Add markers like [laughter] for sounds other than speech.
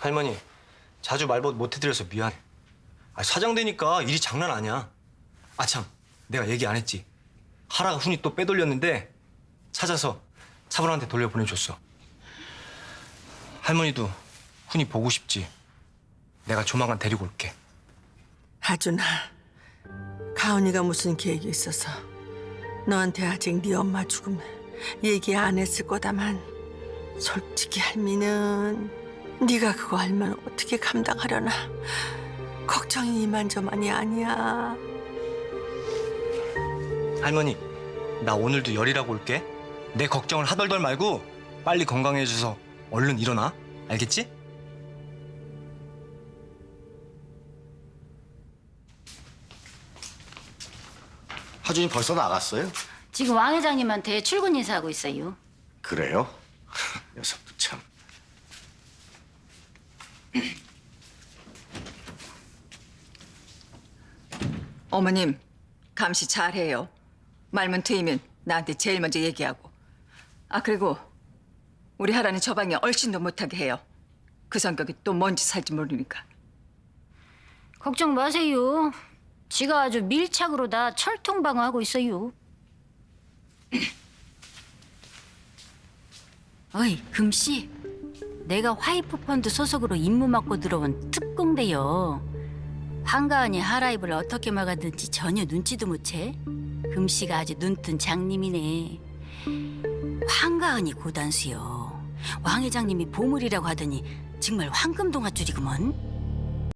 할머니, 자주 말벗 못 해드려서 미안. 아, 사장 되니까 일이 장난 아니야. 아 참, 내가 얘기 안 했지. 하라가 훈이 또 빼돌렸는데 찾아서 차분한테 돌려보내줬어. 할머니도 훈이 보고 싶지. 내가 조만간 데리고 올게. 하준아, 가은이가 무슨 계획이 있어서 너한테 아직 네 엄마 죽음 얘기 안 했을 거다만 솔직히 할미는 네가 그거 알면 어떻게 감당하려나 걱정이 이만저만이 아니야. 할머니, 나 오늘도 열이라고 올게. 내 걱정을 하덜덜 말고 빨리 건강해져서 얼른 일어나. 알겠지? 하준이 벌써 나갔어요? 지금 왕 회장님한테 출근 인사하고 있어요. 그래요? [laughs] 녀석 어머님, 감시 잘해요. 말문 트이면 나한테 제일 먼저 얘기하고. 아, 그리고 우리 하라는 저 방에 얼씬도 못하게 해요. 그 성격이 또 뭔지 살지 모르니까. 걱정 마세요. 지가 아주 밀착으로 다 철통방어하고 있어요. [clears throat] 어이, 금씨. 내가 화이프 펀드 소속으로 임무 맡고 들어온 특공대요. 한가은이 하라입을 어떻게 막았는지 전혀 눈치도 못 채. 금씨가 아주 눈뜬 장님이네. 한가은이 고단수요. 왕 회장님이 보물이라고 하더니 정말 황금동아줄이구먼.